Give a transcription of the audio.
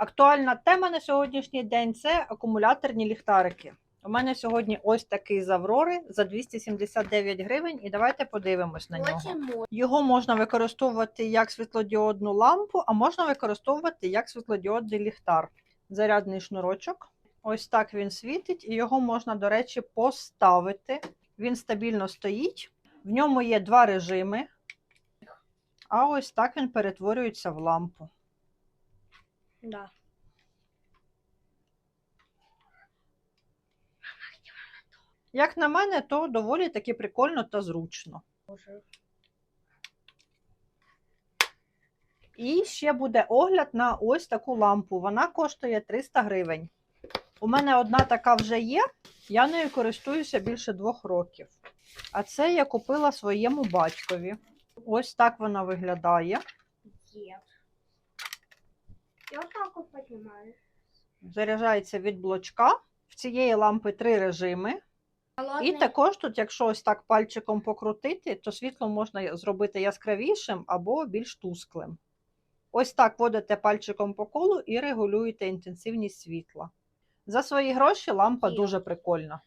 Актуальна тема на сьогоднішній день це акумуляторні ліхтарики. У мене сьогодні ось такий з Аврори за 279 гривень, і давайте подивимось на нього. Його можна використовувати як світлодіодну лампу, а можна використовувати як світлодіодний ліхтар. Зарядний шнурочок. Ось так він світить, і його можна, до речі, поставити. Він стабільно стоїть. В ньому є два режими. А ось так він перетворюється в лампу. Да. Як на мене, то доволі таки прикольно та зручно. І ще буде огляд на ось таку лампу. Вона коштує 300 гривень. У мене одна така вже є. Я нею користуюся більше двох років. А це я купила своєму батькові. Ось так вона виглядає. Я так поднимаю. Заряджається від блочка. В цієї лампи три режими. І також тут, якщо ось так пальчиком покрутити, то світло можна зробити яскравішим або більш тусклим. Ось так водите пальчиком по колу і регулюєте інтенсивність світла. За свої гроші лампа дуже прикольна.